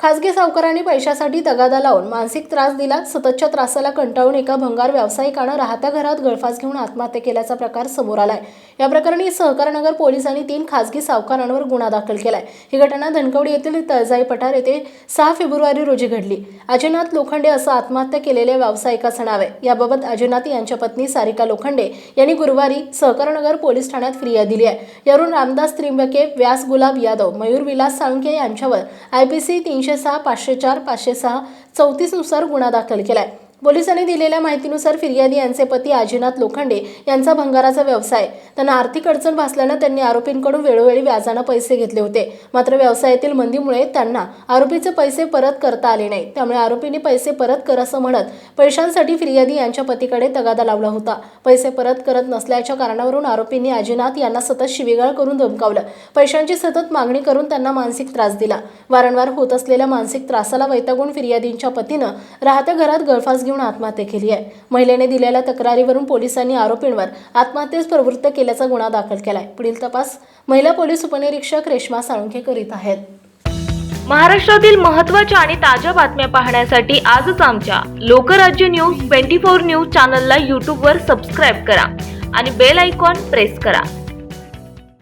खासगी सावकारांनी पैशासाठी तगादा लावून मानसिक त्रास दिला सततच्या त्रासाला कंटाळून एका भंगार व्यावसायिकानं राहत्या घरात गळफास घेऊन आत्महत्या केल्याचा प्रकार समोर आलाय. या प्रकरणी सहकारनगर पोलिसांनी तीन खासगी सावकारांवर गुन्हा दाखल केलाय. ही घटना धनकवडी येथील तळजाई पठार येथे सहा फेब्रुवारी रोजी घडली. अजिनाथ लोखंडे असं आत्महत्या केलेल्या व्यावसायिकाचं नाव आहे. याबाबत अजिनाथ यांच्या पत्नी सारिका लोखंडे यांनी गुरुवारी सहकारनगर पोलीस ठाण्यात फिर्याद दिली आहे. यावरून रामदास त्रिंबके व्यास गुलाब यादव मयूर विलास साळुंके यांच्यावर आय पी सी तीनशे सहा पाचशे चार पाचशे सहा चौतीसनुसार गुन्हा दाखल केलाय. पोलिसांनी दिलेल्या माहितीनुसार फिर्यादी यांचे पती आजीनाथ लोखंडे यांचा भंगाराचा व्यवसाय. त्यांना आर्थिक अडचण भासल्यानं त्यांनी आरोपींकडून वेळोवेळी व्याजानं पैसे घेतले होते. मात्र व्यवसायातील मंदीमुळे त्यांना आरोपीचे पैसे परत करता आले नाही. त्यामुळे आरोपींनी पैसे परत कर असं म्हणत पैशांसाठी फिर्यादी यांच्या पतीकडे तगादा लावला होता. पैसे परत करत नसल्याच्या कारणावरून आरोपींनी आजीनाथ यांना सतत शिवीगाळ करून धमकावलं. पैशांची सतत मागणी करून त्यांना मानसिक त्रास दिला. वारंवार होत असलेल्या मानसिक त्रासाला वैतागून फिर्यादींच्या पतीनं राहत्या घरात गळफास घेऊन आत्महत्या केली आहे. महिलेने दिलेल्या तक्रारीवरून पोलिसांनी आरोपींवर आत्महत्येस प्रवृत्त केल्याचा गुन्हा दाखल केलाय. पुढील तपास महिला पोलीस उपनिरीक्षक रेश्मा साळुंखे करीत आहेत. महाराष्ट्रातील महत्त्वाच्या आणि ताज्या बातम्या पाहण्यासाठी आजच आमच्या Lokrajya news twenty four news चॅनलला यूट्यूबवर सबस्क्राईब करा आणि बेल आयकॉन प्रेस करा.